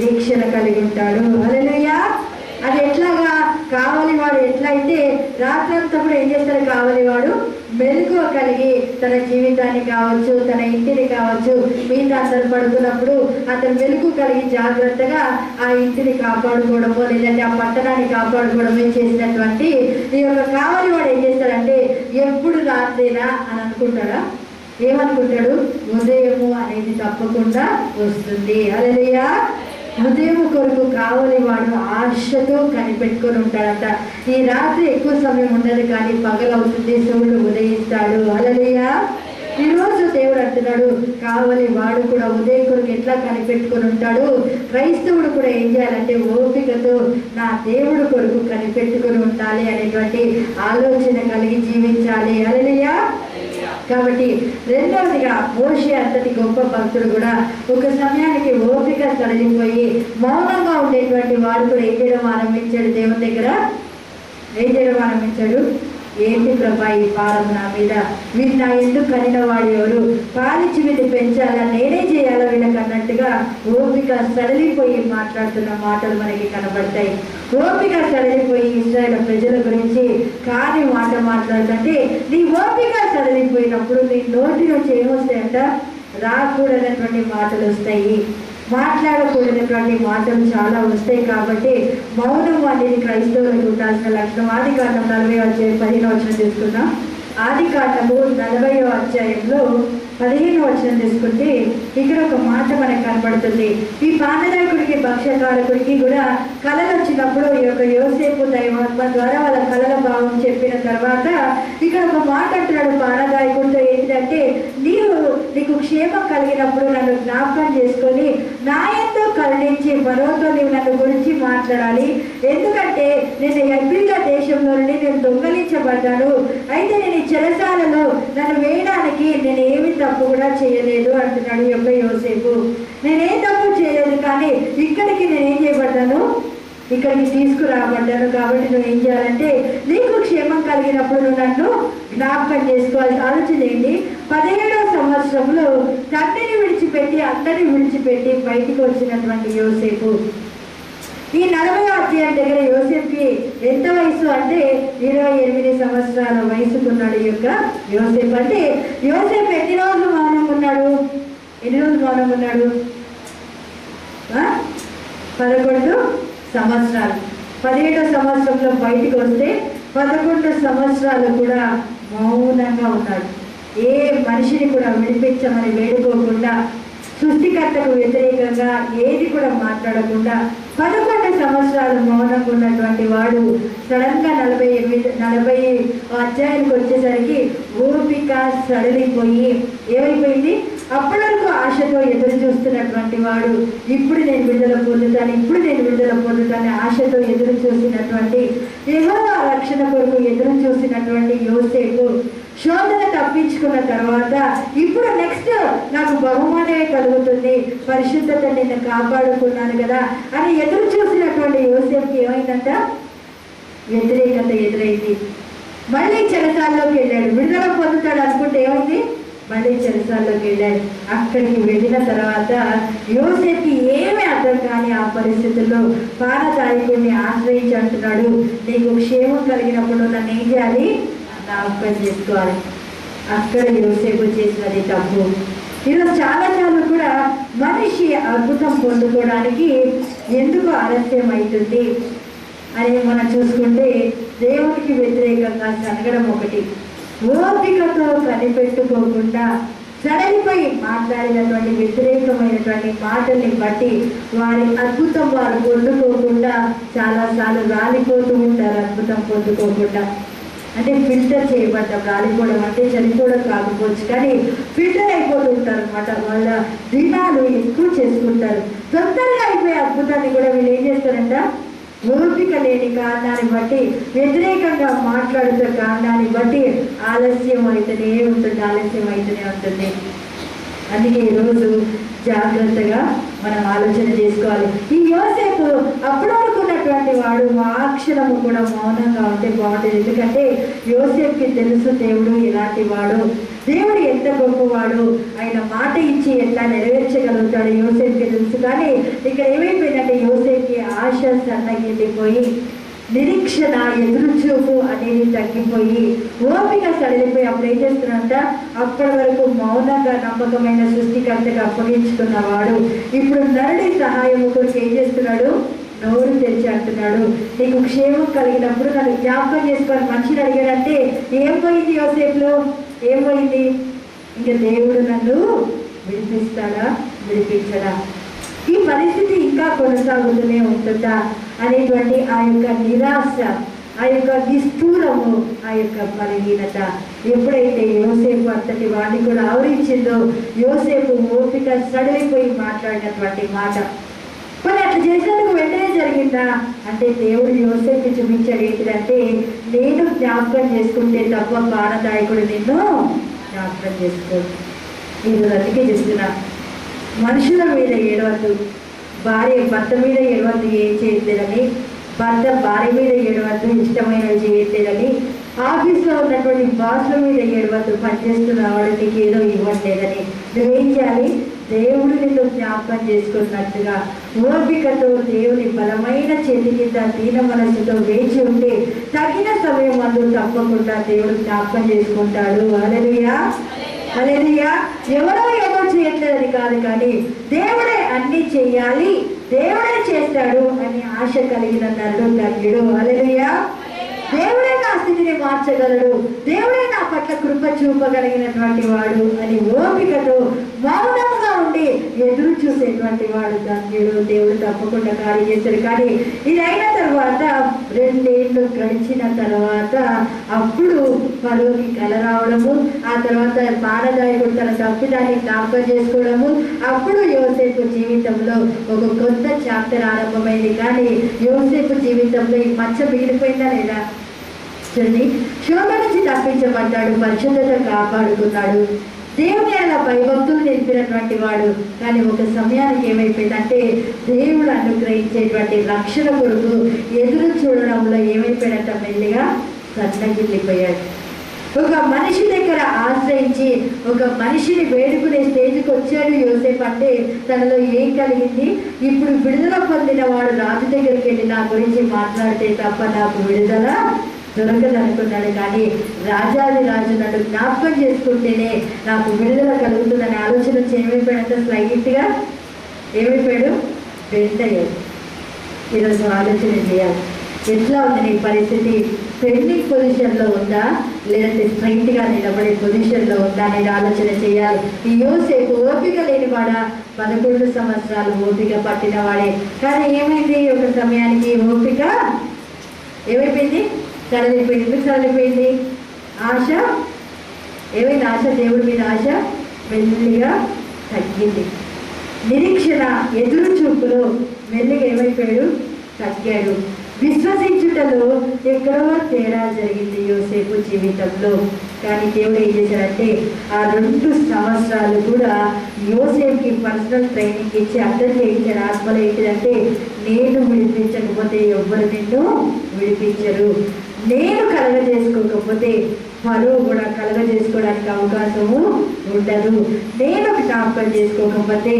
నిరీక్షణ కలిగి ఉంటాడు. హల్లెలూయా! అది ఎట్లాగా? కావాలి వాడు ఎట్లయితే రాత్రంతా కూడా ఏం చేస్తాడు కావాలి వాడు మెలకువ కలిగి తన జీవితాన్ని కావచ్చు తన ఇంటిని కావచ్చు మిగతా అసలు పడుతున్నప్పుడు అతను మెలకు కలిగి జాగ్రత్తగా ఆ ఇంటిని కాపాడుకోవడమో లేదంటే ఆ పట్టణాన్ని కాపాడుకోవడమే చేసినటువంటి ఈ యొక్క కావాలి వాడు ఏం చేస్తాడంటే ఎప్పుడు రాత్రేనా అని అనుకుంటాడా? ఏమనుకుంటాడు? ఉదయము అనేది తప్పకుండా వస్తుంది. అలలియా హృదయం కొరకు కావలి వాడు ఆశతో కనిపెట్టుకొని ఉంటాడట. ఈ రాత్రి ఎక్కువ సమయం ఉండదు కానీ పగలవుతుంది సూర్యుడు ఉదయిస్తాడు. అలలియా ఈరోజు దేవుడు అంటున్నాడు కావలి వాడు కూడా ఉదయం కొరకు ఎట్లా కనిపెట్టుకొని ఉంటాడు? క్రైస్తవుడు కూడా ఏం చేయాలంటే ఓపికతో నా దేవుడు కొరకు కనిపెట్టుకొని ఉండాలి అనేటువంటి ఆలోచన కలిగి జీవించాలి. అలలియా కాబట్టి రెండవదిగా మోషే అంతటి గొప్ప భక్తుడు కూడా ఒక సమయానికి ఓపిక తొలగిపోయి మౌనంగా ఉండేటువంటి వాడు కూడా ఏం చేయడం ఆరంభించాడు? దేవుని దగ్గర ఏం చేయడం ఆరంభించాడు? ఏంటి ప్రభా ఈ భారం నా మీద? వీళ్ళు నా ఎందుకు కనిన వాడు ఎవరు? పాలిచ్చి వీళ్ళు పెంచాలా? నేనే చేయాలా వీళ్ళకన్నా అన్నట్టుగా ఓపిక సడలిపోయి మాట్లాడుతున్న మాటలు మనకి కనబడతాయి. ఓపిక సడలిపోయి ఇస్రాయల్ ప్రజల గురించి కాని మాట మాట్లాడుతుంటే నీ ఓపిక సడలిపోయినప్పుడు నీ నోటి నుంచి ఏమొస్తాయంట రాకూడనటువంటి మాటలు వస్తాయి. మాట్లాడకూడనటువంటి మాటలు చాలా వస్తాయి కాబట్టి మౌనం అనేది క్రైస్తవులకు ఉండాల్సిన లక్షణం. ఆది కారణం నలభై వచ్చే పదిహేను వచ్చిన తీసుకున్నాం ఆది కాండము నలభైవ అధ్యాయంలో పదిహేను వచనం తీసుకుంటే ఇక్కడ ఒక మాట మనకు కనబడుతుంది. ఈ పానదాయకుడికి భక్ష్యకారకుడికి కూడా కళలు వచ్చినప్పుడు ఈ యొక్క యోసేపు దైవాత్మ ద్వారా వాళ్ళ కళల భావం చెప్పిన తర్వాత ఇక్కడ ఒక మాట అంటున్నాడు పానదాయకుడితో ఏంటంటే నీవు నీకు క్షేమం కలిగినప్పుడు నన్ను జ్ఞాపకం చేసుకొని నా ఎంతో కరుణించి మరోతో నీవు నన్ను గురించి మాట్లాడాలి. ఎందుకంటే నేను ఎబ్రిగా దేశంలో నుండి నేను దొంగలించబడ్డాను. అయితే నేను చెరసాలలో నన్ను వేయడానికి నేను ఏమి తప్పు కూడా చేయలేదు అంటున్నాడు యొక్క యోసేపు. నేనేం తప్పు చేయలేదు కానీ ఇక్కడికి నేనేం చేయబడ్డాను? ఇక్కడికి తీసుకురాబడ్డాను కాబట్టి నువ్వు ఏం చేయాలంటే నీకు క్షేమం కలిగినప్పుడు నువ్వు నన్ను జ్ఞాపకం చేసుకోవాలి ఆలోచన ఏంటి? పదిహేడవ సంవత్సరంలో తండ్రిని విడిచిపెట్టి అందరిని విడిచిపెట్టి బయటికి వచ్చినటువంటి యోసేపు. ఈ నలభై అధ్యాయం దగ్గర యోసెఫ్కి ఎంత వయసు అంటే ఇరవై ఎనిమిది సంవత్సరాల వయసుకున్నాడు ఈ యొక్క యోసెఫ్ అంటే యోసెఫ్ ఎన్ని రోజులు మౌనంగా ఉన్నాడు? ఎన్ని రోజులు మౌనంగా ఉన్నాడు? పదకొండు సంవత్సరాలు. పదిహేడో సంవత్సరంలో బయటకు వస్తే పదకొండు సంవత్సరాలు కూడా మౌనంగా ఉన్నాడు. ఏ మనిషిని కూడా విడిపించమని వేడుకోకుండా సృష్టికర్తకు వ్యతిరేకంగా ఏది కూడా మాట్లాడకుండా పదకొండు సంవత్సరాలు మౌనంగా ఉన్నటువంటి వాడు సడన్గా నలభై ఎనిమిది నలభై అధ్యాయానికి వచ్చేసరికి ఓపిక సడలిపోయి ఏమైపోయింది? అప్పటి వరకు ఆశతో ఎదురు చూస్తున్నటువంటి వాడు ఇప్పుడు నేను విడుదల పొందుతాను ఇప్పుడు నేను విడుదల పొందుతాను ఆశతో ఎదురు చూసినటువంటి ఏవో రక్షణ కొరకు ఎదురు చూసినటువంటి యోసేపు శోధన తప్పించుకున్న తర్వాత ఇప్పుడు నెక్స్ట్ నాకు బహుమానమే కలుగుతుంది. పరిశుద్ధత నిన్ను కాపాడుకున్నాను కదా అని ఎదురు చూసినటువంటి యోసేపుకి ఏమైందంట? వ్యతిరేకత ఎదురైంది. మళ్ళీ చెరసాల్లోకి వెళ్ళాడు. విడుదల పొందుతాడు అనుకుంటే ఏమైంది? మళ్ళీ చెరసాల్లోకి వెళ్ళాడు. అక్కడికి వెళ్ళిన తర్వాత యోసేపుకి ఏమీ అర్థం కాని ఆ పరిస్థితుల్లో పానదాయకుడిని ఆశ్రయించి అంటున్నాడు. నీకు క్షేమం కలిగినప్పుడు నన్ను ఏం చేయాలి? జ్ఞాపకం చేసుకోవాలి. అక్కడ యోసేపు చేసినది తప్పు. ఈరోజు చాలా చాలా కూడా మనిషి అద్భుతం పొందుకోవడానికి ఎందుకు ఆలస్యం అవుతుంది అని మనం చూసుకుంటే దేవుడికి వ్యతిరేకంగా సనగడం ఒకటి. ఓపికతో కనిపెట్టుకోకుండా సడలిపోయి మాట్లాడినటువంటి వ్యతిరేకమైనటువంటి మాటల్ని బట్టి వారి అద్భుతం వారు పొందుకోకుండా చాలాసార్లు రాలిపోతూ ఉంటారు అద్భుతం పొందుకోకుండా. అంటే ఫిల్టర్ చేయబడ్డం రాలిపోవడం అంటే చనిపోవడం కాకపోవచ్చు కానీ ఫిల్టర్ అయిపోతూ ఉంటారు అనమాట వాళ్ళ దినాలు ఎక్కువ చేసుకుంటారు. తొందరగా అయిపోయే అద్భుతాన్ని కూడా వీళ్ళు ఏం చేస్తారంట? ఓపిక లేని కారణాన్ని బట్టి వ్యతిరేకంగా మాట్లాడుతున్న కారణాన్ని బట్టి ఆలస్యం అయితేనే ఉంటుంది ఆలస్యం అయితేనే ఉంటుంది. అందుకే ఈరోజు జాగ్రత్తగా మనం ఆలోచన చేసుకోవాలి. ఈ యోసేపు అప్పటి వరకు ఉన్నటువంటి వాడు మా క్షణము కూడా మౌనంగా ఉంటే బాగుంటుంది. ఎందుకంటే యోసేపుకి తెలుసు దేవుడు ఎలాంటి వాడు. దేవుడు ఎంత గొప్పవాడు. ఆయన మాట ఇచ్చి ఎట్లా నెరవేర్చగలుగుతాడు యోసేపుకి తెలుసు. కానీ ఇక్కడ ఏమైపోయిందంటే యోసేపుకి ఆశ సన్నగిల్లిపోయి నిరీక్షణ ఎదురుచూపు అనేది తగ్గిపోయి ఓపిక సడలిపోయి అప్పుడు ఏం చేస్తున్నాడంట? అప్పటి వరకు మౌనంగా నమ్మకమైన సృష్టికర్తగా అప్పగించుకున్నవాడు ఇప్పుడు నరుడి సహాయం కొరకు ఏం చేస్తున్నాడు? నోరు తెరిచి అంటున్నాడు. నీకు క్షేమం కలిగినప్పుడు నన్ను జ్ఞాపకం చేసుకొని మనిషిని అడిగాడంటే ఏం పోయింది యోసేపులో? ఏం పోయింది? ఇంకా దేవుడు నన్ను విడిపిస్తాడా? విడిపించడా? ఈ పరిస్థితి ఇంకా కొనసాగుతూనే ఉంటుందా అనేటువంటి ఆ యొక్క నిరాశ ఆ యొక్క నిష్ఠూరము ఆ యొక్క బలహీనత. ఎప్పుడైతే యోసేపు అంతటి వాడిని కూడా ఆవరించిందో యోసేపు ఓపిక సడలిపోయి మాట్లాడినటువంటి మాట. మరి అట్లా చేసినందుకు వెంటనే జరిగిందా? అంటే దేవుడు యోసేపు చూపించాడు ఏంటిదంటే నేను జ్ఞాపకం చేసుకుంటే తప్ప ప్రాణదాయకుడు నిన్ను జ్ఞాపకం చేసుకో నేను అందుకే చేస్తున్నా మనుషుల మీద ఏడవద్దు. భార్య భర్త మీద ఏడవద్దు ఏం చేయలేదని భర్త భార్య మీద ఏడవద్దు ఇష్టమైనవి చేయట్లేదని ఆఫీస్లో ఉన్నటువంటి బాసుల మీద ఏడవద్దు పనిచేస్తున్న వాళ్ళకి ఏదో ఇవ్వట్లేదని. నువ్వేం చేయాలి? దేవుడు నిన్ను జ్ఞాపకం చేసుకున్నట్టుగా ఓపికతో దేవుని బలమైన చేతి కింద దీన మనస్సుతో వేచి ఉంటే తగిన సమయం అందు తప్పకుండా దేవుడు జ్ఞాపకం చేసుకుంటాడు. అలలుయా అలెలుయా ఎవరో ఏదో చేయట్లేదని కాదు కానీ దేవుడే అన్ని చెయ్యాలి దేవుడే చేస్తాడు అని ఆశ కలిగిన నన్ను ధన్యుడు అలెలుయా దేవుడే నా స్థితిని మార్చగలడు దేవుడే నా పట్ల కృప చూపగలిగినటువంటి వాడు అని ఓపికతో మౌనం ఉండి ఎదురు చూసేటువంటి వాడు ధన్యుడు దేవుడు తప్పకుండా కార్యం చేశాడు కానీ ఇది అయిన తర్వాత రెండేళ్ళు గడిచిన తర్వాత అప్పుడు పరువుకి కల రావడము ఆ తర్వాత పారదాయకుడు తన తప్పిదాన్ని జ్ఞాపకం చేసుకోవడము అప్పుడు యోసేపు జీవితంలో ఒక కొత్త చాప్టర్ ఆరంభమైంది. కానీ యోసేపు జీవితంలో ఈ మచ్చ మిగిలిపోయిందా లేదా? చూడండి. క్షోభ నుంచి తప్పించబడ్డాడు పరిశుద్ధత కాపాడుకున్నాడు. దేవుని ఆయన భయభక్తులు తెలిపినటువంటి వాడు. కానీ ఒక సమయానికి ఏమైపోయిందంటే దేవుడు అనుగ్రహించేటువంటి రక్షణ కొరకు ఎదురు చూడడంలో ఏమైపోయాడంట మెల్లిగా సన్నగిల్లిపోయాడు ఒక మనిషి దగ్గర ఆశ్రయించి ఒక మనిషిని వేడుకునే స్టేజ్కి వచ్చాడు యోసేపు అంటే తనలో ఏం కలిగింది? ఇప్పుడు విడుదల పొందిన వాడు రాజు దగ్గరికి వెళ్ళి నా గురించి మాట్లాడితే తప్ప నాకు విడుదల దొరకదు అనుకున్నాడు కానీ రాజాది రాజు నన్ను జ్ఞాపకం చేసుకుంటేనే నాకు విడుదల కలుగుతుందనే ఆలోచన వచ్చి ఏమైపోయాడంటే స్లైట్గా ఏమైపోయాడు? బెండ్ ఈరోజు ఆలోచన చేయాలి. ఎట్లా ఉంది నీ పరిస్థితి? పెండింగ్ పొజిషన్లో ఉందా? లేదంటే స్ట్రైట్గా నిలబడే పొజిషన్లో ఉందా అనేది ఆలోచన చేయాలి. ఈ యోసేపు ఓపిక లేనివాడా? పదకొండు సంవత్సరాలు ఓపిక పట్టినవాడే. కానీ ఏమైంది? ఒక సమయానికి ఓపిక ఏమైపోయింది? సడలిపోయింది ఎందుకు సడలిపోయింది ఆశ? ఏమైంది ఆశ? దేవుడి మీద ఆశ మెల్లిగా తగ్గింది. నిరీక్షణ ఎదురు చూపులో మెల్లిగా ఏమైపోయాడు? తగ్గాడు. విశ్వసించుటలో ఎక్కడో తేడా జరిగింది యోసేపు జీవితంలో. కానీ దేవుడు ఏం చేశాడంటే ఆ రెండు సంవత్సరాలు కూడా యోసేపుకి పర్సనల్ ట్రైనింగ్ ఇచ్చి అర్థం చేయించాడు. ఆత్మలో ఏంటిదంటే నేను విడిపించకపోతే ఎవ్వరు నిన్ను విడిపించరు. నేను కలగ చేసుకోకపోతే మరో కూడా కలగ చేసుకోవడానికి అవకాశము ఉండదు. నేను జ్ఞాపకం చేసుకోకపోతే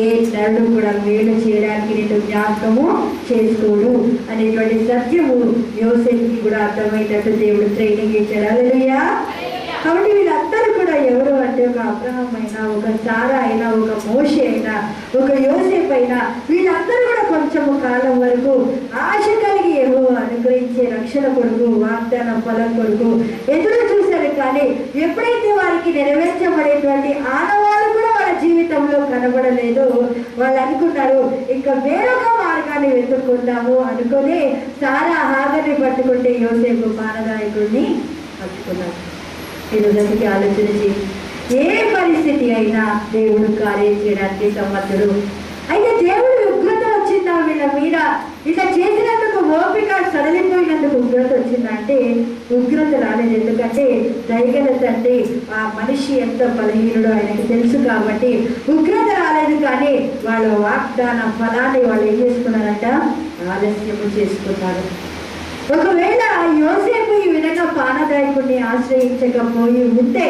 ఏ నరుడు కూడా మేలు చేయడానికి నేను జ్ఞాపకము చేసుకోడు అనేటువంటి సత్యము యోసేపుకి కూడా అర్థమయ్యేటట్టు దేవుడు ట్రైనింగ్ ఇచ్చాడు. అలలుయా కాబట్టి వీళ్ళందరూ కూడా ఎవరు అంటే ఒక అబ్రహం అయినా ఒక సారా అయినా ఒక మోషి అయినా ఒక యోసేపు అయినా వీళ్ళందరూ కూడా కొంచెము కాలం వరకు ఆశ కలిగి ఏవో అనుగ్రహించే రక్షణ కొడుకు వాగ్దాన ఫలం కొడుకు ఎదురు చూశారు. కానీ ఎప్పుడైతే వారికి నెరవేర్చబడేటువంటి ఆనవాళ్ళు కూడా వాళ్ళ జీవితంలో కనబడలేదు వాళ్ళు అనుకున్నారు ఇంకా వేరొక మార్గాన్ని వెతుక్కుందాము అనుకొని సారా హాగర్ని పట్టుకుంటే యోసేపు పారదాయకుడిని పట్టుకున్నారు ఈరోజుకి ఆలోచన చేయి. ఏ పరిస్థితి అయినా దేవుడు కార్యం చేయడానికి సమర్థుడు అయితే దేవుడు ఉగ్రత వచ్చిందా వీళ్ళ మీద? ఇట్లా చేసినందుకు ఓపిక సడలిపోయినందుకు ఉగ్రత వచ్చిందంటే ఉగ్రత రాలేదు. ఎందుకంటే దయగల తండ్రి ఆ మనిషి ఎంత బలహీనుడో ఆయనకి తెలుసు కాబట్టి ఉగ్రత రాలేదు కానీ వాళ్ళ వాగ్దాన ఫలాన్ని వాళ్ళు ఏం చేసుకున్నారంట? ఆలస్యము చేసుకున్నారు. ఒకవేళ యోసేపు ఈ విధంగా పానదాయకుడిని ఆశ్రయించకపోయి ఉంటే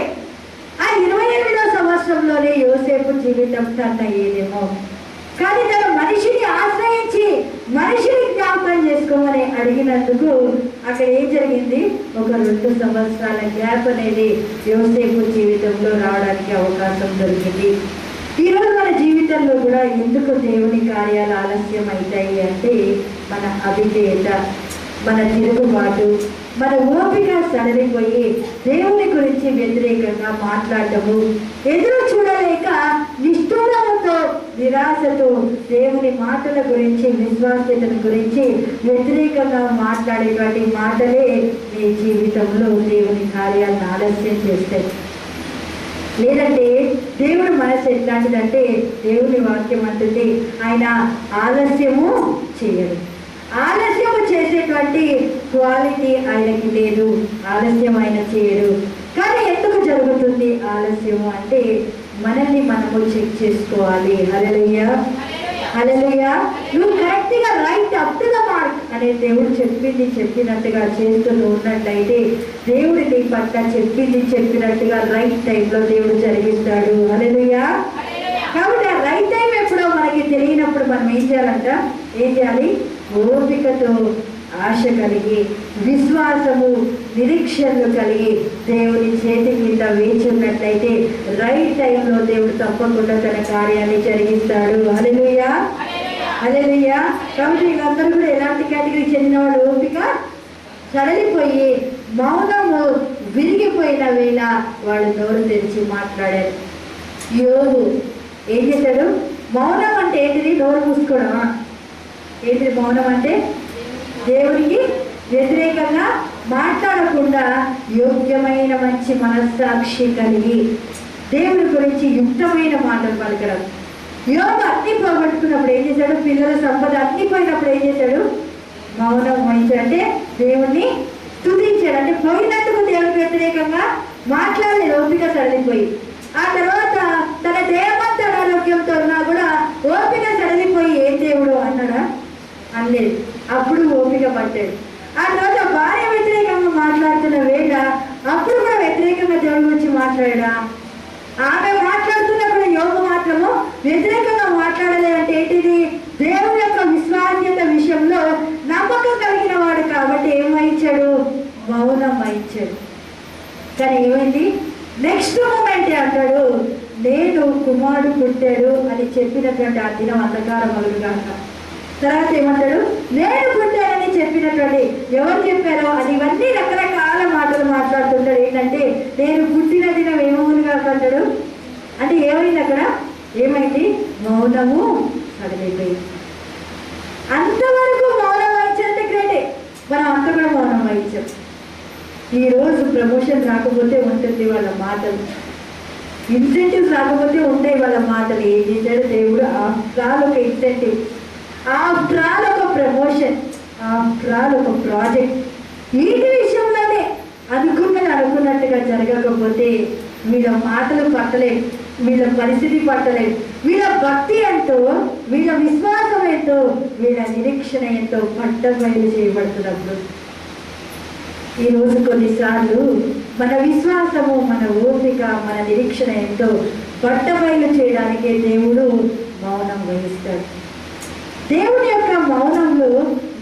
ఆ ఇరవై ఎనిమిదో సంవత్సరంలోనే యోసేపు జీవితం తన ఏదేమో. కానీ తన మనిషిని ఆశ్రయించి మనిషిని జ్ఞాపకం చేసుకోమని అడిగినందుకు అక్కడ ఏం జరిగింది? ఒక రెండు సంవత్సరాల గ్యాప్ అనేది యోసేపు జీవితంలో రావడానికి అవకాశం దొరికింది. ఈరోజు మన జీవితంలో కూడా ఎందుకు దేవుని కార్యాలు ఆలస్యం అవుతాయి అంటే మన అవిధేయత మన తిరుగుబాటు మన ఓపిక సడలిపోయి దేవుని గురించి వ్యతిరేకంగా మాట్లాడటము. ఎదురు చూడలేక నిష్ఠూరముతో నిరాశతో దేవుని మాటల గురించి విశ్వాస్యతను గురించి వ్యతిరేకంగా మాట్లాడేటువంటి మాటలే మీ జీవితంలో దేవుని కార్యాలను ఆలస్యం చేస్తాయి. లేదంటే దేవుడు మనసు ఎట్లాంటిదంటే దేవుని వాక్యం అంటుంది ఆయన ఆలస్యము చేయడు. ఆలస్యము చేసేటువంటి క్వాలిటీ ఆయనకి లేదు ఆలస్యం ఆయన చేయడు కానీ ఎందుకు జరుగుతుంది ఆలస్యము అంటే మనల్ని మనము చెక్ చేసుకోవాలి. హల్లెలూయా. హల్లెలూయా. నువ్వు కరెక్ట్గా right up to the mark అనే దేవుడు చెప్పింది చెప్పినట్టుగా చేస్తూ ఉన్నట్లయితే దేవుడు నీ పట్ల చెప్పింది చెప్పినట్టుగా రైట్ టైంలో దేవుడు జరిగిస్తాడు. హల్లెలూయా. కాబట్టి ఆ రైట్ టైం ఎప్పుడో మనకి తెలియనప్పుడు మనం ఏం చేయాలంట? ఏం చేయాలి? ఓపికతో ఆశ కలిగి విశ్వాసము నిరీక్షణలు కలిగి దేవుని చేతి కింద వేచి ఉన్నట్లయితే రైట్ టైంలో దేవుడు తప్పకుండా తన కార్యాన్ని జరిగిస్తాడు. హల్లెలూయా హల్లెలూయా కాబట్టి వీళ్ళందరూ కూడా ఎలాంటి కేటగిరీ చెందిన వాళ్ళు? ఓపిక? సడలిపోయి మౌనము విరిగిపోయిన వేళ వాడు నోరు తెరిచి మాట్లాడారు. యోగు ఏం చేశాడు? మౌనం అంటే ఏంటిది? నోరు మూసుకోవడమా? ఏంటి మౌనం అంటే దేవునికి వ్యతిరేకంగా మాట్లాడకుండా యోగ్యమైన మంచి మనస్సాక్షి కలిగి దేవుని గురించి యుక్తమైన మాటలు పలకడం. యోగ అన్ని పోగొట్టుకున్నప్పుడు ఏం చేశాడు? పిల్లల సంపద అన్ని పోయినప్పుడు ఏం చేశాడు? మౌనం వహించాడంటే దేవుణ్ణి స్థుతించాడు అంటే పోయినందుకు దేవునికి వ్యతిరేకంగా మాట్లాడలేదు ఓపిక సడలిపోయి ఆ తర్వాత తన దేవంత అనారోగ్యంతో ఉన్నా కూడా ఓపిక సడలిపోయి అనలేదు అప్పుడు ఓపిక పట్టాడు ఆ తర్వాత భార్య వ్యతిరేకంగా మాట్లాడుతున్న వేళ అప్పుడు కూడా వ్యతిరేకంగా దేవుడి గురించి మాట్లాడా? ఆమె మాట్లాడుతున్నప్పుడు యోగ మాత్రము వ్యతిరేకంగా మాట్లాడలేదంటే ఏంటిది? దేవుని యొక్క విశ్వాస్యత విషయంలో నమ్మకం కలిగిన వాడు కాబట్టి ఏం వహించాడు? మౌనం వహించాడు. కానీ ఏమైంది? నెక్స్ట్ మూమెంట్ అంటాడు? నేను కుమారుడు పుట్టాడు అని చెప్పినటువంటి ఆ దినం అంధకారం మొదలుగాక తర్వాత ఏమంటాడు? నేను పుట్టానని చెప్పినటువంటి ఎవరు చెప్పారో? అది ఇవన్నీ రకరకాల మాటలు మాట్లాడుతుంటాడు. ఏంటంటే నేను పుట్టిన దినం ఏమవును కాక అంటాడు. అంటే ఏమైంది అక్కడ? ఏమైంది? మౌనము. సడలిపోయింది అంతవరకు మౌనం వహించంటే గ్రేటే. మనం అంత కూడా మౌనం వహించాం. ఈ రోజు ప్రమోషన్ రాకపోతే ఉంటుంది వాళ్ళ మాటలు. ఇన్సెంటివ్స్ రాకపోతే ఉంటాయి వాళ్ళ మాటలు. ఏం చేశాడు? దేవుడు ఆఫ్టర్ ఒక ఇన్సెంటివ్ ఆ ఆల్ ఒక ప్రమోషన్ ఆ ఆల్ ఒక ప్రాజెక్ట్. వీటి విషయంలోనే అనుకున్నది అనుకున్నట్టుగా జరగకపోతే వీళ్ళ మాటలు పట్టలేదు వీళ్ళ పరిస్థితి పట్టలేదు వీళ్ళ భక్తి ఎంతో వీళ్ళ విశ్వాసం ఎంతో వీళ్ళ నిరీక్షణ ఎంతో పట్టబయలు చేయబడుతున్నప్పుడు. ఈ రోజు కొన్నిసార్లు మన విశ్వాసము మన ఓపిక మన నిరీక్షణ ఎంతో పట్టబయలు చేయడానికే దేవుడు మౌనం వహిస్తాడు. దేవుని యొక్క మౌనంలో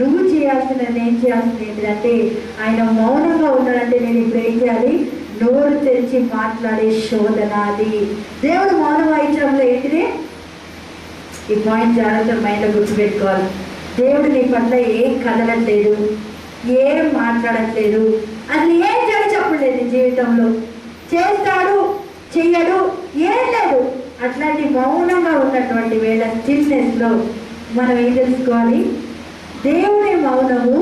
నువ్వు చేయాల్సిన నేను చేయాల్సింది ఏంటంటే ఆయన మౌనంగా ఉన్నాడంటే నేను ఇప్పుడు ఏం చేయాలి? నోరు తెరిచి మాట్లాడే శోధన అది. దేవుడు మౌనం వహించడంలో ఏంటిది? ఈ పాయింట్ జాగ్రత్త మైండ్లో గుర్తుపెట్టుకోవాలి. దేవుడు నీ పట్ల ఏం కదలట్లేదు ఏం మాట్లాడట్లేదు అసలు ఏం చేయ చెప్పలేదు నీ జీవితంలో. చేస్తాడు చెయ్యడు ఏం లేదు. అట్లాంటి మౌనంగా ఉన్నటువంటి వేళ స్టిల్నెస్లో మనం ఏం తెలుసుకోవాలి? దేవుని మౌనము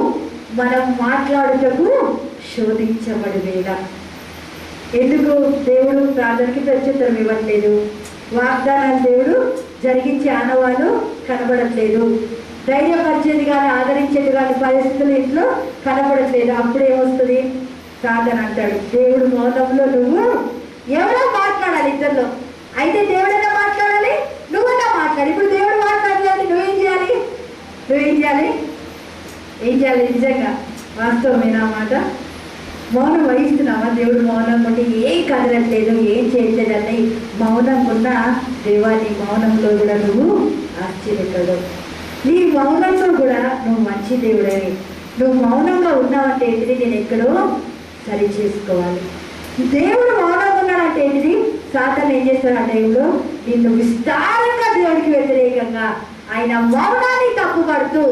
మనం మాట్లాడుటకు శోధించబడి వేళ ఎందుకు? దేవుడు ప్రార్థనకి ప్రత్యుత్తరం ఇవ్వట్లేదు. వాగ్దానాలు దేవుడు జరిగించే ఆనవాలు కనబడట్లేదు. ధైర్యపరిచేది కానీ ఆదరించేది కానీ పరిస్థితులు ఇంట్లో కనబడట్లేదు. అప్పుడు ఏమొస్తుంది ప్రార్థన అంటాడు. దేవుడు మౌనంలో నువ్వు ఎవరో మాట్లాడాలి ఇద్దరిలో అయితే దేవుడైనా మాట్లాడాలి నువ్వన్నా మాట్లాడాలి మాట్లాడు ఇప్పుడు దేవుడు మాట్లాడలేదు నువ్వేం చేయాలి నువ్వేం చేయాలి ఏం చేయాలి నిజంగా వాస్తవమేనా మాట. మౌనం వహిస్తున్నావా దేవుడు? మౌనం ఉంటే ఏం కదలట్లేదు ఏం చేయట్లేదు అని మౌనం ఉన్న దేవాని మౌనంలో కూడా నువ్వు ఆశ్చర్యపడు నీ మౌనంలో కూడా నువ్వు మంచి దేవుడని నువ్వు మౌనంగా ఉన్నావంటే ఏంటిది? నేను ఎక్కడో సరి చేసుకోవాలి. దేవుడు మౌనంగా ఉన్నాడంటే ఏంటిది? సాతాను ఏం చేస్తాడు ఆ టైంలో నిన్ను విస్తారంగా దేవుడికి వ్యతిరేకంగా ఆయన మౌనాన్ని తప్పుపడుతూ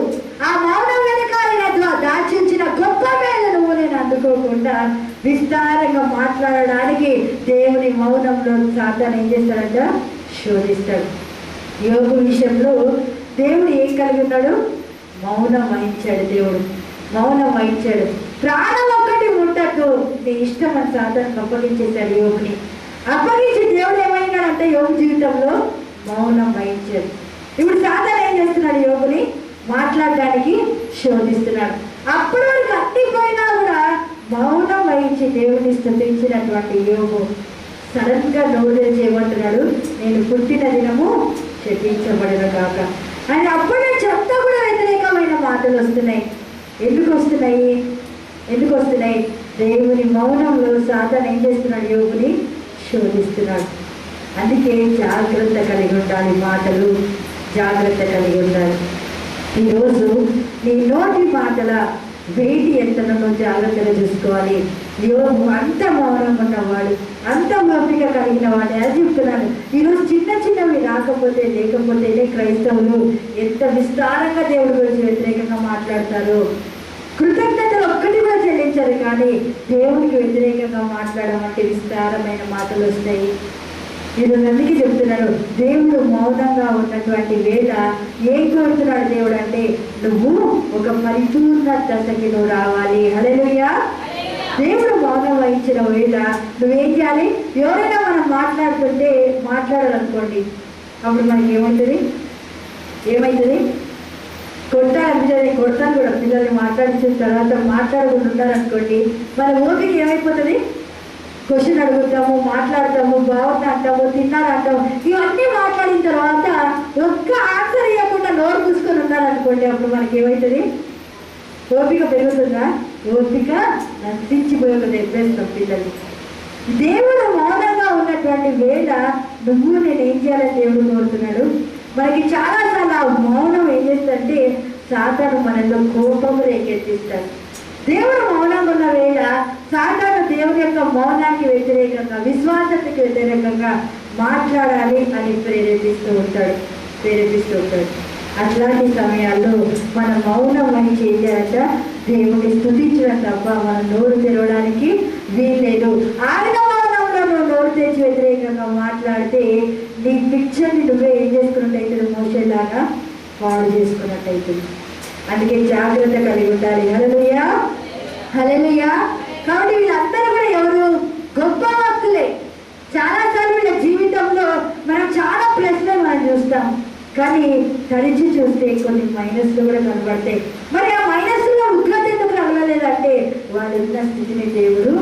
ఆ మౌనం వెనక ఆయన దాచించిన గొప్ప మేలను నేను అందుకోకుండా విస్తారంగా మాట్లాడడానికి దేవుని మౌనంలో సాతాను ఏం చేస్తాడంట? శోధిస్తాడు. యోగు విషయంలో దేవుడు ఏం కలిగి ఉన్నాడు? మౌనం వహించాడు దేవుడు. మౌనం వహించాడు. ప్రాణం ఒక్కటి ఉండదు నీ ఇష్టం అని సాధారణ అప్పగించేశాడు యోగుని. అప్పగించి దేవుడు ఏమైనాడంటే యోగు జీవితంలో మౌనం వహించాడు. ఇప్పుడు సాధారణ ఏం చేస్తున్నాడు యోగుని? మాట్లాడడానికి శోధిస్తున్నాడు అప్పటి వరకు అట్టిపోయినా కూడా మౌనం వహించి దేవుని స్థుతించినటువంటి యోగు సడన్గా నోరు చేయమంటున్నాడు. నేను పుట్టిన దినము చెప్పించబడిన కాక ఆయన అప్పుడే చెప్తా కూడా వ్యతిరేకమైన మాటలు వస్తున్నాయి. ఎందుకు వస్తున్నాయి? ఎందుకు వస్తున్నాయి? దేవుని మౌనంలో సాధన ఏం చేస్తున్నాడు? యోగుని శోధిస్తున్నాడు. అందుకే జాగ్రత్త కలిగి ఉండాలి మాటలు. జాగ్రత్త కలిగి ఉండాలి. ఈరోజు నీ నోటి మాటల వేటి మంచి ఆలోచన చూసుకోవాలి. యోగు అంత మౌనం ఉన్నవాడు అంత ఓపిక కలిగిన వాడు అని చెప్తున్నాను. ఈరోజు చిన్న చిన్నవి రాకపోతే లేకపోతేనే క్రైస్తవులు ఎంత విస్తారంగా దేవుడి గురించి వ్యతిరేకంగా మాట్లాడతారు. కృతజ్ఞత ఒక్కటి కూడా చెల్లించరు కానీ దేవునికి వ్యతిరేకంగా మాట్లాడడం అంటే విస్తారమైన మాటలు వస్తాయి. ఈరోజు అందుకే చెప్తున్నాడు దేవుడు మౌనంగా ఉన్నటువంటి వేళ ఏం కోరుతున్నాడు దేవుడు అంటే నువ్వు ఒక పరిపూర్ణ దశకి నువ్వు రావాలి. హల్లెలూయా. దేవుడు మౌనం వహించిన వేళ నువ్వేం చేయాలి? ఎవరైనా మనం మాట్లాడుతుంటే మాట్లాడాలనుకోండి. అప్పుడు మనకి ఏమవుతుంది ఏమవుతుంది కొట్టాలనిపించదు కొడతాను కూడా పిల్లల్ని మాట్లాడించిన తర్వాత మాట్లాడకుండా ఉన్నారనుకోండి మన ఓపిక ఏమైపోతుంది? క్వశ్చన్ అడుగుతాము మాట్లాడతాము భావన అంటాము తిన్నారు అంటాము ఇవన్నీ మాట్లాడిన తర్వాత ఒక్క ఆన్సర్ ఇవ్వకుండా నోరు పూసుకొని ఉన్నారనుకోండి అప్పుడు మనకి ఏమవుతుంది? ఓపిక పెరుగుతుందా? ఓపిక నశించిపోయి ఒక పిల్లలు దేవుడు మౌనంగా ఉన్నటువంటి వేళ నువ్వు నేను ఏం చేయాలని దేవుడు కోరుతున్నాడు? మనకి చాలాసార్లు ఆ మౌనం ఏం చేస్తుంటే సాతాను మనలో కోపం రేకెత్తిస్తాడు దేవుడు మౌనంగా ఉన్న వేళ సాధారణ దేవుని యొక్క మౌనానికి వ్యతిరేకంగా విశ్వాసతకి వ్యతిరేకంగా మాట్లాడాలి అని ప్రేరేపిస్తూ ఉంటాడు ప్రేరేపిస్తూ ఉంటాడు. అట్లాంటి సమయాల్లో మన మౌనం వహించి చేయాలంట దేవుని స్థుతించడం తప్ప మనం నోరు తెరవడానికి వీల్లేదు. ఆయన మౌనంలో నువ్వు నోరు తెచ్చి వ్యతిరేకంగా మాట్లాడితే నీ పిక్చర్ని నువ్వే ఏం చేసుకున్నట్టయితే మోసేలాగా పాడు చేసుకున్నట్టయితుంది. అందుకే జాగ్రత్త కలిగి ఉండాలి. హలలుయా హలలుయా కాబట్టి వీళ్ళందరూ కూడా ఎవరు? గొప్ప భక్తులే. చాలాసార్లు వీళ్ళ జీవితంలో మనం చాలా ప్లస్లే మనం చూస్తాం. కానీ తడిచి చూస్తే కొన్ని మైనస్లు కూడా కనబడతాయి. మరి ఆ మైనస్లో ఉగ్రత ఎందుకు రగలలేదంటే వాళ్ళు ఉన్న స్థితిని దేవుడు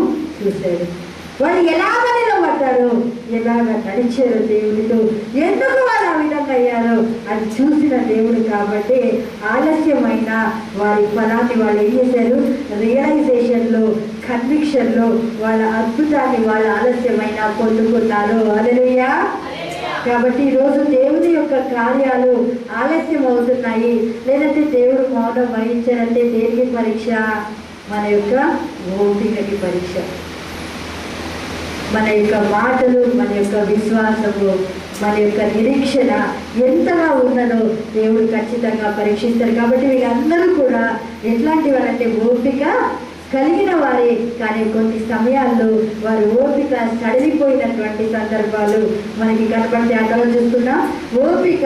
చూశాడు. వాళ్ళు ఎలాగ నిలబడ్డారు ఎలాగ నడిచారు దేవుడితో ఎందుకు వాళ్ళు ఆ విధంగా అయ్యారు? అది చూసిన దేవుడు కాబట్టి ఆలస్యమైన వారి ఫలాన్ని వాళ్ళు ఏం చేశారు? రియలైజేషన్లో కన్విక్షన్లో వాళ్ళ అద్భుతాన్ని వాళ్ళ ఆలస్యమైన పొందుకున్నారు అలలుయా కాబట్టి ఈరోజు దేవుని యొక్క కార్యాలు ఆలస్యం అవుతున్నాయి లేదంటే దేవుడు మౌనం వహించారంటే దేనికి పరీక్ష? మన యొక్క ఓపికకి పరీక్ష. మన యొక్క మాటలు మన యొక్క విశ్వాసము మన యొక్క నిరీక్షణ ఎంతగా ఉన్నదో దేవుడు ఖచ్చితంగా పరీక్షిస్తారు. కాబట్టి వీళ్ళందరూ కూడా ఎట్లాంటి వారంటే ఓపిక కలిగిన వారే. కానీ కొన్ని సమయాల్లో వారు ఓపిక సడిలిపోయినటువంటి సందర్భాలు మనకి కనపడితే అక్కడ చూస్తున్నా. ఓపిక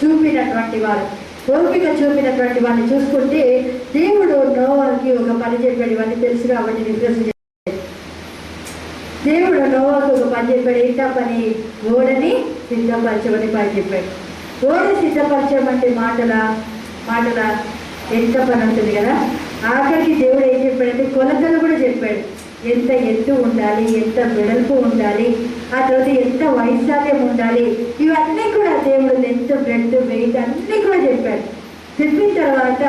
చూపినటువంటి వారు. ఓపిక చూపినటువంటి వారిని చూసుకుంటే దేవుడు నోవాకి ఒక పని చెప్పాడు ఇవన్నీ తెలుసు కాబట్టి రిఫరెన్స్ దేవుడు నోవాకు ఒక పని చెప్పాడు ఏంటా పని? ఓడని సిద్ధపరచమని పని చెప్పాడు. ఓడ సిద్ధపరచమంటే మాటల మాటల ఎంత పని ఉంటుంది కదా? ఆఖరికి దేవుడు ఏం చెప్పాడంటే కొలతలు కూడా చెప్పాడు. ఎంత ఎత్తు ఉండాలి ఎంత వెడల్పు ఉండాలి ఆ తర్వాత ఎంత వైశాల్యం ఉండాలి ఇవన్నీ కూడా దేవుడు ఎంత బ్రెడ్ బెయింట్ అన్నీ కూడా చెప్పాడు. చెప్పిన తర్వాత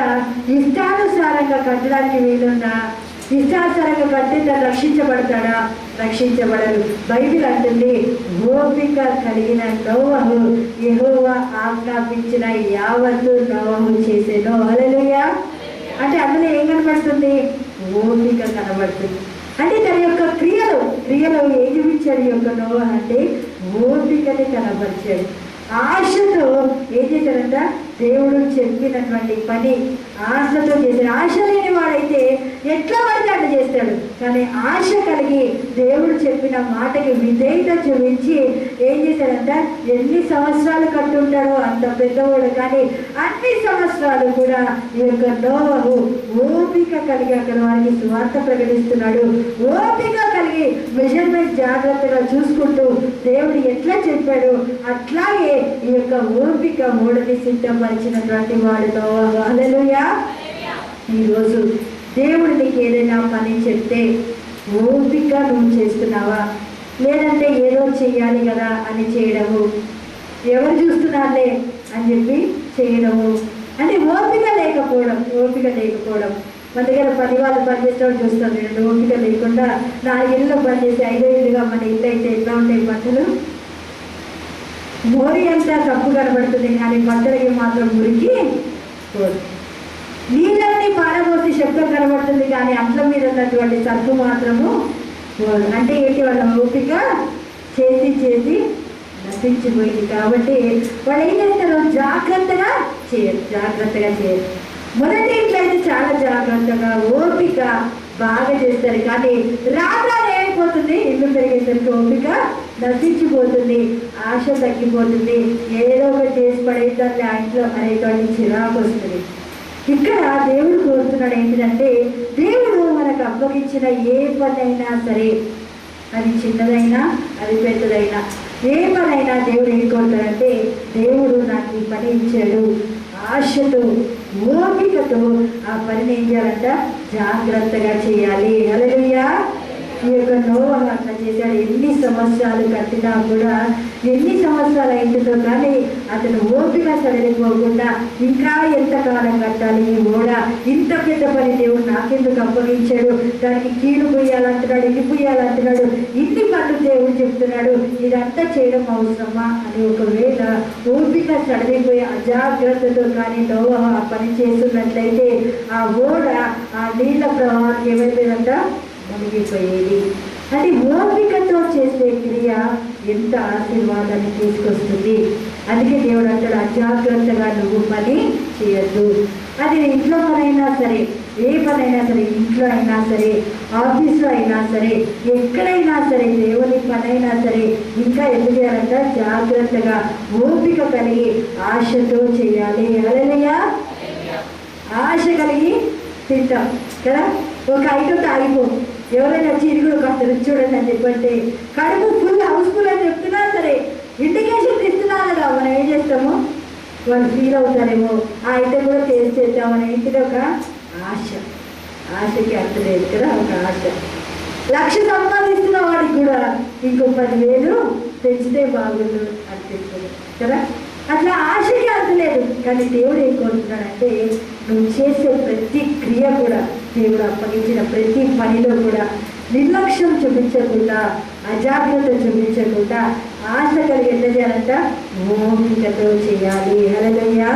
ఇష్టానుసారంగా కట్టడానికి వీలున్నా ఇష్టానుసారంగా కట్టిన రక్షించబడతాడా? రక్షించబడరు బైబిల్ అంటుంది ఓపిక కలిగిన నోవహు యెహోవా ఆజ్ఞాపించిన యావత్తు నోవహు చేసేనో. హల్లెలూయా. అంటే అందులో ఏం కనబడుతుంది ఓపిక కనబడుతుంది. అంటే తన యొక్క క్రియలు క్రియలు ఏం చూపించాడు ఈ యొక్క నోవ అంటే ఓపికని కనబరిచాడు. ఆశతో ఏం చేశాడంట? దేవుడు చెప్పినటువంటి పని ఆశతో చేశాడు. ఆశ లేని వాడైతే ఎట్లా పడితే అట్లా చేస్తాడు? కానీ ఆశ కలిగి దేవుడు చెప్పిన మాటకి విధేయత చూపించి ఏం చేశాడంట? ఎన్ని సంవత్సరాలు కట్టుంటాడో అంత పెద్దవాడు కానీ అన్ని సంవత్సరాలు కూడా ఈ యొక్క నోవహు ఓపిక కలిగి అక్కడ వారికి స్వార్థ ప్రకటిస్తున్నాడు. ఓపిక కలిగి మెజర్మెంట్ జాగ్రత్తగా చూసుకుంటూ దేవుడు ఎట్లా చెప్పాడు అట్లాగే ఈ యొక్క ఓపిక మూడని సిద్ధపరిచినటువంటి వాడు నోవహు. హల్లెలూయా. ఈరోజు దేవుడు నీకు ఏదైనా పని చెప్తే ఓపిక నువ్వు చేస్తున్నావా? లేదంటే ఏదో చేయాలి కదా అని చేయడము? ఎవరు చూస్తున్నారులే అని చెప్పి చేయడము? అంటే ఓపిక లేకపోవడం ఓపిక లేకపోవడం. మన దగ్గర పది వాళ్ళు పనిచేసేవాడు చూస్తాం నేను ఓపిక లేకుండా నాలుగేళ్ళు పనిచేసి ఐదో మన ఇల్లు అయితే ఎట్లా ఉంటాయి బట్టలు? మోరి అంతా తప్పు కనబడుతుంది కానీ బట్టలకి మాత్రం మురికి పోదు. నీళ్ళన్నీ పారబోసి శబ్దం కనబడుతుంది కానీ అట్ల మీద ఉన్నటువంటి సర్పు మాత్రము అంటే ఏంటి వాళ్ళ ఓపిక చేసి చేసి నశించిపోయింది కాబట్టి వాళ్ళు ఏం చేస్తారు? జాగ్రత్తగా చేయరు జాగ్రత్తగా చేయరు మొదటి ఇంట్లో అయితే చాలా జాగ్రత్తగా ఓపిక బాగా చేస్తారు. కానీ రాత్రి ఏమైపోతుంది? ఇల్లు పెరిగేసరికి ఓపిక నశించిపోతుంది ఆశ తగ్గిపోతుంది. ఏదో ఒకటి చేసి పడేదాన్ని ఆ ఇంట్లో అనేటువంటి చిరాకు వస్తుంది. ఇక్కడ దేవుడు కోరుతున్నాడు ఏంటంటే దేవుడు మనకు అప్పగించిన ఏ పనైనా సరే అది చిన్నదైనా అది పెద్దదైనా ఏ పనైనా దేవుడు ఏం కోరుతాడంటే దేవుడు నాకు ఈ పని ఇచ్చాడు. ఆశతో ఓపికతో ఆ పనిని ఏం చేయాలంట? జాగ్రత్తగా చేయాలి. హల్లెలూయా. ఈ యొక్క నోవహ అట్లా చేశాడు ఎన్ని సంవత్సరాలు కట్టినా కూడా ఎన్ని సంవత్సరాలు అయిందో కానీ అతను ఓపిక సడలిపోకుండా ఇంకా ఎంతకాలం కట్టాలి ఈ ఓడ? ఇంత పెద్ద పని దేవుడు నాకెందుకు అప్పగించాడు? దానికి కీడు పోయాలంటున్నాడు ఇది పోయాలంటున్నాడు ఇన్ని పనులు దేవుడు చెప్తున్నాడు. ఇదంతా చేయడం అవసరమా అని ఒకవేళ ఓపిక సడలిపోయి అజాగ్రత్తతో కానీ నోవహ పని చేస్తున్నట్లయితే ఆ ఓడ ఆ నీళ్ళ ప్రవాహానికి ఏమైపోయిందంట మునిగిపోయేది అది ఓపికతో చేసే క్రియ ఎంత ఆశీర్వాదాన్ని తీసుకొస్తుంది? అందుకే దేవుడు అంటాడు అజాగ్రత్తగా నువ్వు పని చేయొద్దు. అది ఇంట్లో పనైనా సరే ఏ పనైనా సరే ఇంట్లో అయినా సరే ఆఫీస్లో అయినా సరే ఎక్కడైనా సరే దేవుని పనైనా సరే ఇంకా ఎందుకు చేయాలంట? జాగ్రత్తగా ఓపిక కలిగి ఆశతో చేయాలి. అలలయ్యా ఆశ కలిగి తింటాం కదా? ఒక ఐటమ్ ఆగిపో. ఎవరైనా వచ్చి ఇది కూడా కాస్త రుచి చూడండి అని చెప్పంటే కడుపు ఫుల్ హౌస్ఫుల్ అని చెప్తున్నా సరే ఇండికేషన్ ఇస్తున్నారు కదా మనం ఏం చేస్తాము? వాళ్ళు ఫీల్ అవుతారేమో. ఆ ఐటమ్ కూడా టేస్ట్ చేద్దామని. ఏంటిది ఒక ఆశ. ఆశకి అర్థం లేదు కదా ఒక ఆశ. లక్ష సంపాదిస్తున్న వాడికి కూడా ఇంకో పదివేలు పెంచితే బాగుండు అనిపిస్తుంది కదా? అట్లా ఆశకి అర్థం లేదు. కానీ దేవుడు ఏం కోరుతున్నాడంటే నువ్వు చేసే ప్రతి క్రియ కూడా దేవుడు అప్పగించిన ప్రతి పనిలో కూడా నిర్లక్ష్యం చూపించకుండా అజాగ్రత్త చూపించకుండా ఆశ కలిగి ఎంత చేయాలంట? ఓపికతో చేయాలి. హల్లెలూయా.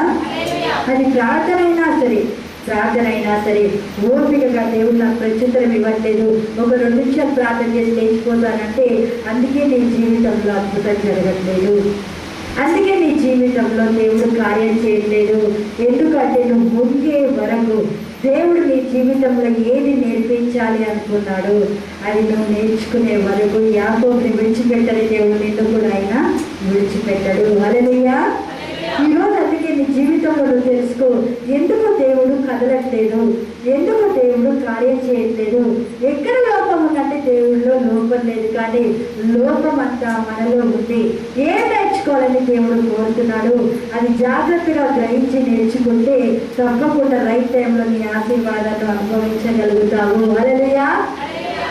అది ప్రార్థన అయినా సరే ప్రార్థన అయినా సరే ఓపికగా దేవుడు నాకు ప్రత్యుత్తరం ఇవ్వట్లేదు. ఒక రెండు నిమిషాలు ప్రార్థన చేసి లేచిపోతానంటే అందుకే నీ జీవితంలో అద్భుతం జరగట్లేదు. అందుకే నీ జీవితంలో దేవుడు కార్యం చేయట్లేదు. ఎందుకంటే నువ్వు ముంగే వరకు దేవుడు నీ జీవితంలో ఏది నేర్పించాలి అనుకున్నాడు అది నువ్వు నేర్చుకునే వరకు యాకోబుని విడిచిపెట్టని దేవుడు నిన్ను కూడా ఆయన విడిచిపెట్టాడు. అలలుయ్యా నీ జీవితంలో నువ్వు తెలుసుకో. ఎందుకు దేవుడు కదలట్లేదు. ఎందుకు దేవుడు కార్యం చేయట్లేదు. ఎక్కడ లోపం ఉందంటే దేవుడిలో లోపం లేదు కానీ లోపం అంతా మనలో ఉంది. ఏం నేర్చుకోవాలని దేవుడు కోరుతున్నాడు? అది జాగ్రత్తగా గ్రహించి నేర్చుకుంటే తప్పకుండా రైట్ టైంలో నీ ఆశీర్వాదాన్ని అనుభవించగలుగుతావు. అలలుయా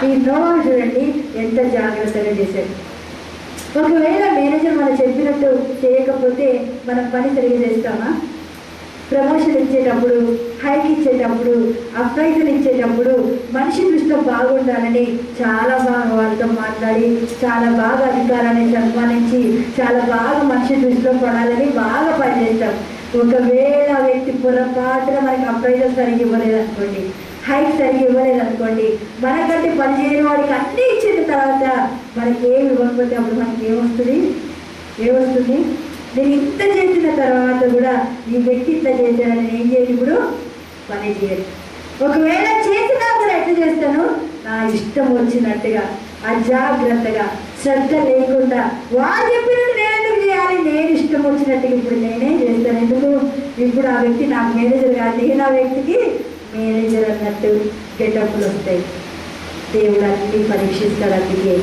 ఈ నోవా చూడండి ఎంత జాగ్రత్తగా చేశాడు. ఒకవేళ మేనేజర్ మనం చెప్పినట్టు చేయకపోతే మనం పని సరిగా చేస్తామా ప్రమోషన్ ఇచ్చేటప్పుడు హైక్ ఇచ్చేటప్పుడు అప్రైజల్ ఇచ్చేటప్పుడు మనిషి దృష్టిలో బాగుండాలని చాలా బాగా వాళ్ళతో మాట్లాడి చాలా బాగా అధికారాన్ని సన్మానించి చాలా బాగా మనిషి దృష్టిలో పడాలని బాగా పనిచేస్తాం. ఒకవేళ వ్యక్తి పొరపాటున మనకి అప్రైజల్ సరిగ్గా ఇవ్వలేదు హై సరిగ్గా ఇవ్వలేదు అనుకోండి మనకంటే పనిచేయని వాడికి అన్నీ ఇచ్చిన తర్వాత మనకి ఏమి ఇవ్వకపోతే అప్పుడు మనకి ఏమొస్తుంది? ఏమొస్తుంది నేను ఇంత చేసిన తర్వాత కూడా ఈ వ్యక్తి ఇంత చేశాడని నేను ఏం చేయాలి ఇప్పుడు? పని చేయాలి. ఒకవేళ చేసినా కూడా ఎట్లా చేస్తాను? నా ఇష్టం వచ్చినట్టుగా అజాగ్రత్తగా శ్రద్ధ లేకుండా వాళ్ళు చెప్పినట్టు నేను ఎందుకు చేయాలి? నేను ఇష్టం వచ్చినట్టుగా ఇప్పుడు నేనే చేస్తాను. ఎందుకు? ఇప్పుడు ఆ వ్యక్తి నాకు మేనేజర్ కాదు నేను ఆ వ్యక్తికి మేనేజర్ అన్నట్టు గెటప్లు వస్తాయి. దేవుడు అన్ని పరీక్షిస్తాడు అందుకే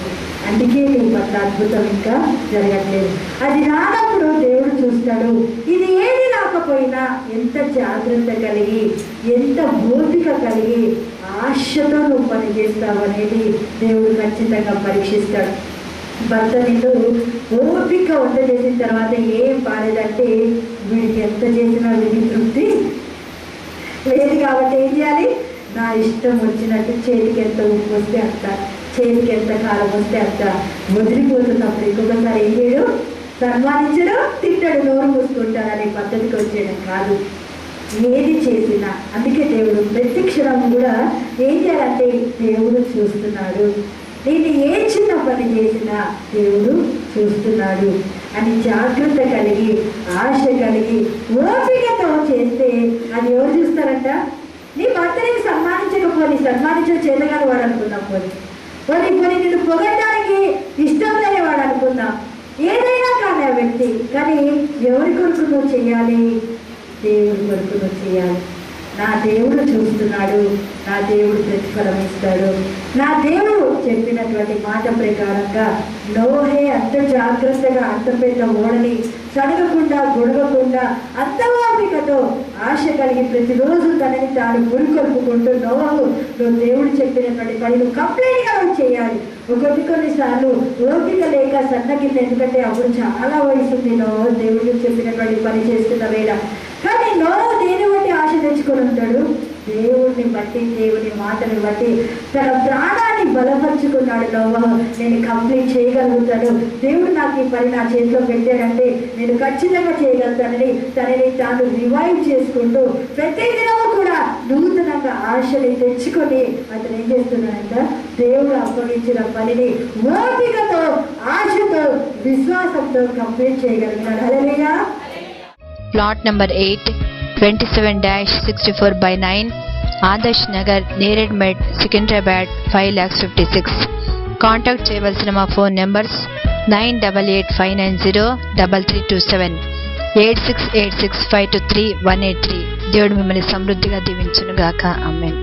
అందుకే నీకు అంత అద్భుతం ఇంకా జరగట్లేదు. అది రానప్పుడు దేవుడు చూస్తాడు ఇది ఏది రాకపోయినా ఎంత జాగ్రత్త కలిగి ఎంత ఓపిక కలిగి ఆశతో నువ్వు పనిచేస్తావు అనేది దేవుడు ఖచ్చితంగా పరీక్షిస్తాడు. భర్త నిన్ను ఓపిక వంట చేసిన తర్వాత ఏం బాలేదంటే వీడికి ఎంత చేసినా వీడికి తృప్తి లేదు కాబట్టి ఏం చేయాలి? నా ఇష్టం వచ్చినట్టు చేతికి ఎంత ఉప్పు వస్తే అంత చేతికి ఎంత కాలం వస్తే అంత వదిలిపోతున్నప్పుడు ఇంకొకసారి ఏం చేయడు? సన్మానించడు తిట్టడు నోరు మూసుకుంటాడు అనే పద్ధతికి వచ్చేయడం కాదు. ఏది చేసినా అందుకే దేవుడు ప్రతి క్షణం కూడా ఏం చేయాలంటే దేవుడు చూస్తున్నాడు. నేను ఏ చిన్న పని చేసినా దేవుడు చూస్తున్నాడు. అది జాగ్రత్త కలిగి ఆశ కలిగి ఓపికతో చేస్తే అది ఎవరు చూస్తారంట? నీ భర్తని సన్మానించకపోని సన్మానించడం చేతగాని వాడు అనుకుందాం పోనీ. పోనీ పోనీ నిన్ను పొగడడానికి ఇష్టం లేని వాడు అనుకుందాం. ఏదైనా కానీ ఆ వ్యక్తి కానీ ఎవరి కొరకు నువ్వు చేయాలి దేవుడి కొరకు నువ్వు చేయాలి నా దేవుడు చూస్తున్నాడు నా దేవుడు ప్రతిఫలం ఇస్తాడు. నా దేవుడు చెప్పినటువంటి మాట ప్రకారంగా నోహే అంత జాగ్రత్తగా అంత పెద్ద ఓడని సడగకుండా గొడవకుండా అంతవాపికతో ఆశ కలిగి ప్రతిరోజు తనని తాను గురికొల్పుకుంటూ నోహు నువ్వు దేవుడు చెప్పినటువంటి పని నువ్వు కంప్లీట్గా చేయాలి. ఒకటి కొన్నిసార్లు ఓపిక లేక సన్నగిల్ల ఎందుకంటే అప్పుడు చాలా వయసు ఉంది దేవుడు చెప్పినటువంటి పని చేస్తున్న వేళ. కానీ నోహు దేని తెచ్చుకొని ఉంటాడు. దేవుడిని బట్టి దేవుని మాటని బట్టి తన ప్రాణాన్ని బలపరుచుకున్నాడు నోవా. నేను కంప్లీట్ చేయగలుగుతాను. దేవుడు నాకు ఈ పని నా చేతిలో పెట్టాడంటే నేను ఖచ్చితంగా చేయగలుగుతానని తనని తాను రివైవ్ చేసుకుంటూ ప్రతి దినము కూడా నూతనంగా ఆశని తెచ్చుకొని అతను ఏం చేస్తున్నాడంట? దేవుడు అప్పగించిన పనిని ఓపికతో ఆశతో విశ్వాసంతో కంప్లీట్ చేయగలిగినాడు అలలేగా plot number eight twenty seven dash sixty four by nine Adarsh Nagar Neredmet Secunderabad five lakhs fifty six contact చేయవలసిన మా phone numbers nine double eight five nine zero double three two seven eight six eight six five two three one eight three దేవుడు మిమ్మల్ని సమృద్ధిగా దీవించును గాక అమ్మాయి